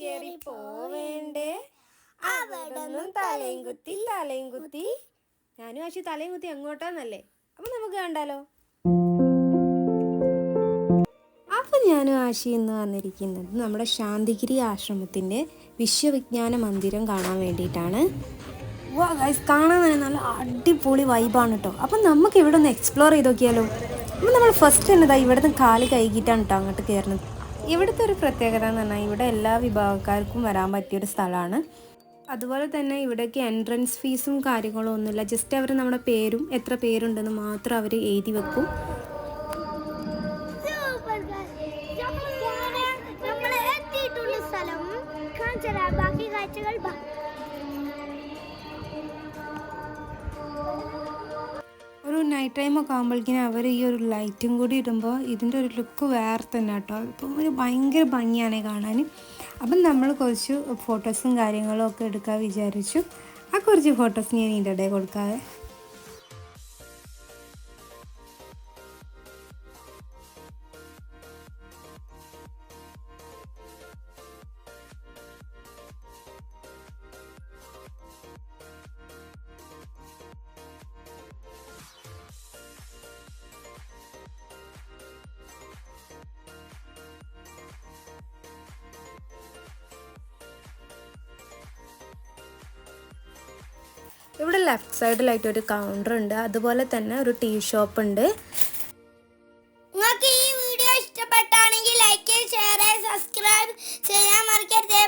കേറി പോവേണ്ടേ? അവിടൊന്നും തലയും കുത്തി തലയും കുത്തി ഞാനും ആശി തലയും കുത്തി എങ്ങോട്ടാന്നല്ലേ അപ്പൊ നമുക്ക് കണ്ടാലോ? അപ്പൊ ഞാനും ആശി ഇന്ന് വന്നിരിക്കുന്നത് നമ്മുടെ ശാന്തിഗിരി ആശ്രമത്തിന്റെ വിശ്വവിജ്ഞാന മന്ദിരം കാണാൻ വേണ്ടിയിട്ടാണ്. വാ കാണാൻ തന്നെ നല്ല അടിപൊളി വൈബാണ് കേട്ടോ അപ്പം നമുക്ക് ഇവിടെ ഒന്ന് എക്സ്പ്ലോർ ചെയ്ത് നോക്കിയാലോ? അപ്പം നമ്മൾ ഫസ്റ്റ് തന്നെ ഇതാ ഇവിടുന്ന് കാൽ കൈകിട്ടാണ് കേട്ടോ അങ്ങോട്ട് കയറുന്നത്. ഇവിടുത്തെ ഒരു പ്രത്യേകത എന്ന് പറഞ്ഞാൽ ഇവിടെ എല്ലാ വിഭാഗക്കാർക്കും വരാൻ പറ്റിയൊരു സ്ഥലമാണ്. അതുപോലെ തന്നെ ഇവിടേക്ക് എൻട്രൻസ് ഫീസും കാര്യങ്ങളും ഒന്നുമില്ല. ജസ്റ്റ് അവർ നമ്മുടെ പേരും എത്ര പേരുണ്ടെന്ന് മാത്രം അവർ എഴുതി വെക്കും. ബാക്കി കാഴ്ചകൾ നൈറ്റ് ടൈമൊക്കെ ആകുമ്പോഴേക്കിനും അവർ ഈ ഒരു ലൈറ്റും കൂടി ഇടുമ്പോൾ ഇതിന്റെ ഒരു ലുക്ക് വേറെ തന്നെ കേട്ടോ. ഇപ്പം ഒരു ഭയങ്കര ഭംഗിയാണ് കാണാൻ അപ്പം നമ്മൾ കുറച്ച് ഫോട്ടോസും കാര്യങ്ങളും ഒക്കെ എടുക്കാൻ വിചാരിച്ചു. ആ കുറച്ച് ഫോട്ടോസ് ഞാൻ ഇതിന്റെ ഇടയിൽ കൊടുക്കാതെ ഇവിടെ ലെഫ്റ്റ് സൈഡിലായിട്ട് ഒരു കൗണ്ടർ ഉണ്ട്. അതുപോലെ തന്നെ ഒരു ടീ ഷോപ്പ് ഉണ്ട്. നിങ്ങൾക്ക് ഈ വീഡിയോ ഇഷ്ടപ്പെട്ടാണെങ്കിൽ ലൈക്ക് ഷെയർ സബ്സ്ക്രൈബ് ചെയ്യാൻ മറക്കരുത്.